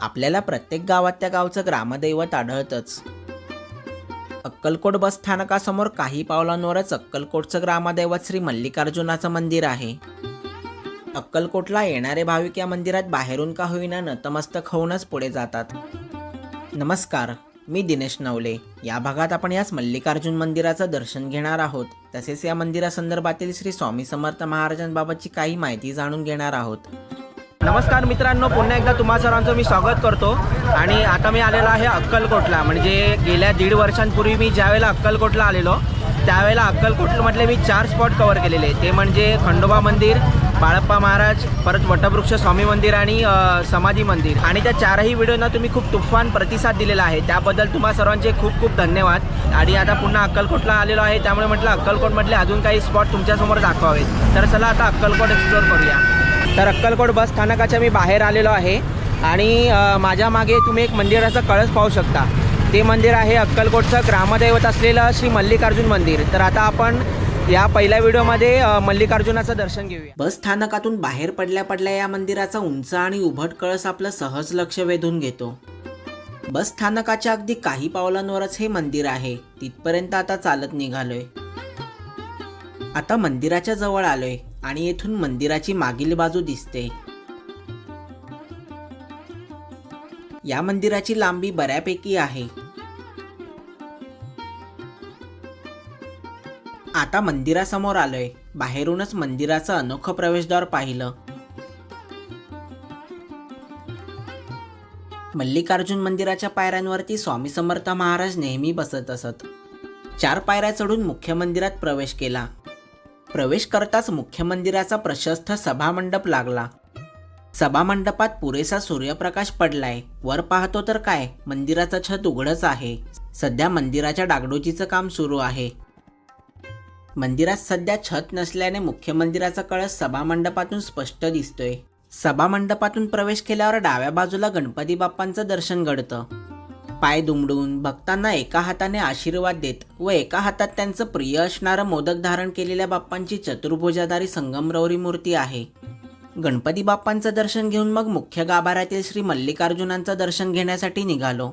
आपल्याला प्रत्येक गावात त्या गावचं ग्रामदैवत आढळतंच. अक्कलकोट बस स्थानकासमोर काही पावलांवरच अक्कलकोटचं ग्रामदैवत श्री मल्लिकार्जुनाचं मंदिर आहे. अक्कलकोटला येणारे भाविक या मंदिरात बाहेरून का होईना नतमस्तक होऊनच पुढे जातात. नमस्कार मी दिनेश नवले. या भागात आपण याच मल्लिकार्जुन मंदिराचं दर्शन घेणार आहोत. तसेच या मंदिरासंदर्भातील श्री स्वामी समर्थ महाराजांबाबतची काही माहिती जाणून घेणार आहोत. नमस्कार मित्रांनो पुन्हा एकदा तुम्हा सर्वांचं मी स्वागत करतो. आणि आता मी आलेलो आहे अक्कलकोटला. म्हणजे गेल्या दीड वर्षांपूर्वी मी ज्यावेळेला अक्कलकोटला आलेलो त्यावेळेला अक्कलकोटमधले मी चार स्पॉट कवर केलेले. ते म्हणजे खंडोबा मंदिर बाळप्पा महाराज परत वटवृक्ष स्वामी मंदिर आणि समाधी मंदिर. आणि त्या चारही व्हिडिओना तुम्ही खूप तुफान प्रतिसाद दिलेला आहे. त्याबद्दल तुम्हा सर्वांचे खूप खूप धन्यवाद. आणि आता पुन्हा अक्कलकोटला आलेलो आहे. त्यामुळे म्हटलं अक्कलकोटमधले अजून काही स्पॉट तुमच्यासमोर दाखवावेत. तर चला आता अक्कलकोट एक्सप्लोअर करूया. तर अक्कलकोट बस स्थानकाच्या मी बाहेर आलेलो आहे. आणि माझ्या मागे तुम्ही एक मंदिराचा कळस पाहू शकता. ते मंदिर आहे अक्कलकोटचं ग्रामदैवत असलेलं श्री मल्लिकार्जुन मंदिर. तर आता आपण या पहिल्या व्हिडिओमध्ये मल्लिकार्जुनाचं दर्शन घेऊया. बस स्थानकातून बाहेर पडल्या पडल्या या मंदिराचा उंच आणि उभट कळस आपलं सहज लक्ष वेधून घेतो. बस स्थानकाच्या अगदी काही पावलांवरच हे मंदिर आहे. तिथपर्यंत आता चालत निघालोय. आता मंदिराच्या जवळ आलोय. आणि येथून मंदिराची मागील बाजू दिसते. या मंदिराची लांबी बऱ्यापैकी आहे. आता मंदिरासमोर आलोय. बाहेरूनच मंदिराचं अनोखं प्रवेशद्वार पाहिलं. मल्लिकार्जुन मंदिराच्या पायऱ्यांवरती स्वामी समर्थ महाराज नेहमी बसत असत. चार पायऱ्या चढून मुख्य मंदिरात प्रवेश केला. प्रवेश करताच मुख्य मंदिराचा प्रशस्त सभामंडप लागला. सभामंडपात पुरेसा सूर्यप्रकाश पडलाय. वर पाहतो तर काय? मंदिराचं छत उघडच आहे. सध्या मंदिराच्या डागडोजीचं काम सुरू आहे. मंदिरात सध्या छत नसल्याने मुख्य मंदिराचा कळस सभामंडपातून स्पष्ट दिसतोय. सभामंडपातून प्रवेश केल्यावर डाव्या बाजूला गणपती बाप्पांचं दर्शन घडतं. पाय दुमडून भक्तांना एका हाताने आशीर्वाद देत व एका हातात त्यांचं प्रिय असणारं मोदक धारण केलेल्या बाप्पांची चतुर्भुजाधारी संगमरवरी मूर्ती आहे. गणपती बाप्पांचं दर्शन घेऊन मग मुख्य गाभाऱ्यातील श्री मल्लिकार्जुनांचं दर्शन घेण्यासाठी निघालो.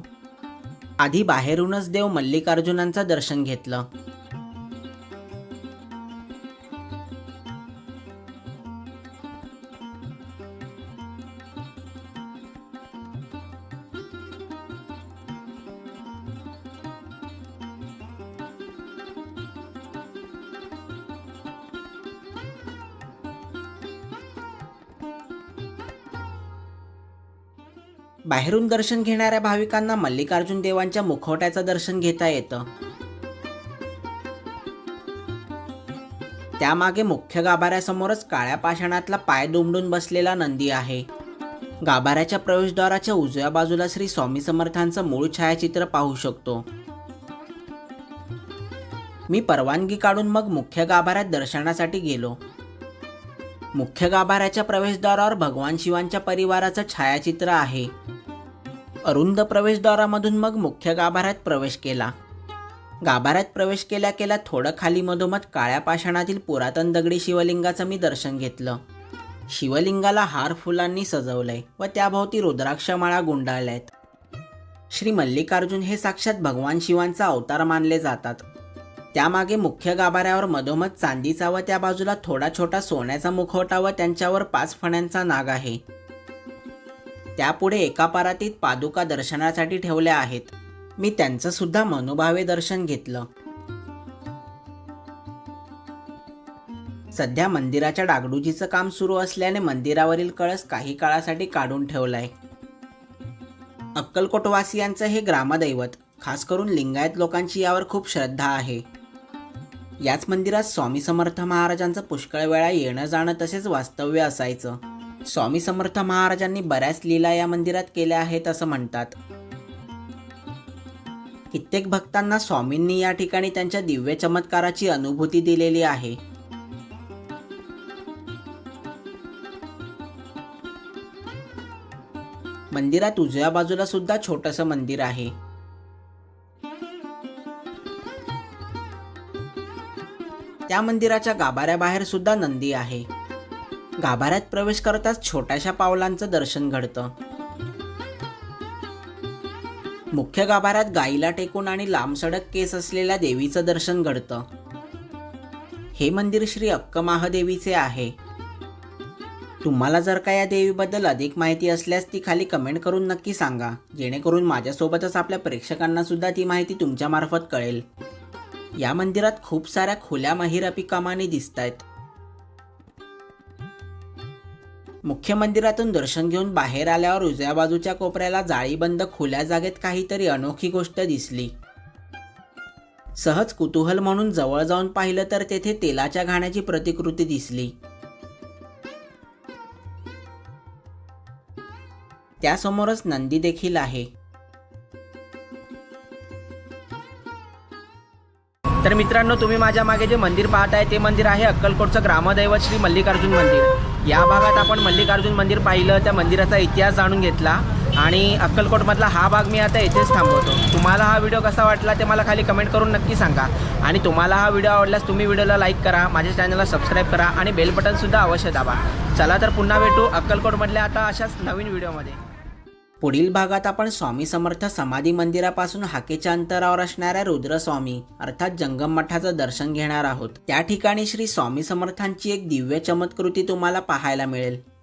आधी बाहेरूनच देव मल्लिकार्जुनांचं दर्शन घेतलं. बाहेरून दर्शन घेणाऱ्या भाविकांना मल्लिकार्जुन देवांच्या मुखवट्याचं दर्शन घेता येतं. त्यामागे मुख्य गाभाऱ्यासमोरच काळ्या पाषाणातला पाय दुमडून बसलेला नंदी आहे. गाभाऱ्याच्या प्रवेशद्वाराच्या उजव्या बाजूला श्री स्वामी समर्थांचं मूळ छायाचित्र पाहू शकतो. मी परवानगी काढून मग मुख्य गाभाऱ्यात दर्शनासाठी गेलो. मुख्य गाभाऱ्याच्या प्रवेशद्वारावर भगवान शिवांच्या परिवाराचं छायाचित्र आहे. अरुंद प्रवेशद्वारामधून मग मुख्य गाभाऱ्यात प्रवेश केला. गाभाऱ्यात प्रवेश केल्या केल्या थोडं खाली मधोमध काळ्या पाषाणातील पुरातन दगडी शिवलिंगाचं मी दर्शन घेतलं. शिवलिंगाला हार फुलांनी सजवलंय व त्याभोवती रुद्राक्षमाळा गुंडाळल्यात. श्री मल्लिकार्जुन हे साक्षात भगवान शिवांचा अवतार मानले जातात. त्यामागे मुख्य गाभाऱ्यावर मधोमध चांदीचा व त्या बाजूला थोडा छोटा सोन्याचा मुखवटा व त्यांच्यावर पाच फण्यांचा नाग आहे. त्यापुढे एका पारातीत पादुका दर्शनासाठी ठेवल्या आहेत. मी त्यांचं सुद्धा मनोभावे दर्शन घेतलं. सध्या मंदिराच्या डागडुजीचं काम सुरू असल्याने मंदिरावरील कळस काही काळासाठी काढून ठेवलाय. अक्कलकोटवासियांचं हे ग्रामदैवत खास करून लिंगायत लोकांची यावर खूप श्रद्धा आहे. याच मंदिरात स्वामी समर्थ महाराजांचं पुष्कळ वेळा येणं जाणं तसेच वास्तव्य असायचं. स्वामी समर्थ महाराजांनी बऱ्याच लीला या मंदिरात केल्या आहेत असं म्हणतात. कित्येक भक्तांना स्वामींनी या ठिकाणी त्यांच्या दिव्य चमत्काराची अनुभूती दिलेली आहे. मंदिरात उजव्या बाजूला सुद्धा छोटंसं मंदिर आहे. त्या मंदिराच्या गाभाऱ्याबाहेर सुद्धा नंदी आहे. गाभाऱ्यात प्रवेश करताच छोट्याशा पावलांचं दर्शन घडतं. मुख्य गाभाऱ्यात गाईला टेकून आणि लांब सडक केस असलेल्या देवीचं दर्शन घडतं. हे मंदिर श्री अक्क महादेवीचे आहे. तुम्हाला जर का या देवीबद्दल अधिक माहिती असल्यास ती खाली कमेंट करून नक्की सांगा. जेणेकरून माझ्यासोबतच आपल्या प्रेक्षकांना सुद्धा ती माहिती तुमच्यामार्फत कळेल. या मंदिरात खूप साऱ्या खुल्या महिरपी कमानी दिसत आहेत मुख्य मंदिरातून दर्शन घेऊन बाहेर आल्यावर उजव्या बाजूच्या कोपऱ्याला जाळीबंद खुल्या जागेत काहीतरी अनोखी गोष्ट दिसली. सहज कुतूहल म्हणून जवळ जाऊन पाहिलं तर तेथे तेलाच्या घाण्याची प्रतिकृती दिसली. त्यासमोरच नंदी देखील आहे. तर मित्रांनो तुम्ही माझ्या मागे जे मंदिर पाहताय ते मंदिर आहे अक्कलकोटचं ग्रामदैवत श्री मल्लिकार्जुन मंदिर. या भागात आपण मल्लिकार्जुन मंदिर पाहिलं त्या मंदिराचा इतिहास जाणून घेतला आणि अक्कलकोटमधला हा भाग मी आता इथेच थांबवतो. तुम्हाला हा व्हिडिओ कसा वाटला ते मला खाली कमेंट करून नक्की सांगा. आणि तुम्हाला हा व्हिडिओ आवडल्यास तुम्ही व्हिडिओला लाईक करा माझ्या चॅनलला सबस्क्राईब करा आणि बेल बटनसुद्धा अवश्य दाबा. चला तर पुन्हा भेटू अक्कलकोटमधल्या आता अशाच नवीन व्हिडिओमध्ये. पुढील भागात आपण स्वामी समर्थ समाधी मंदिरापासून हाकेच्या अंतरावर असणाऱ्या रुद्रस्वामी अर्थात जंगम मठाचं दर्शन घेणार आहोत. त्या ठिकाणी श्री स्वामी समर्थांची एक दिव्य चमत्कृती तुम्हाला पाहायला मिळेल.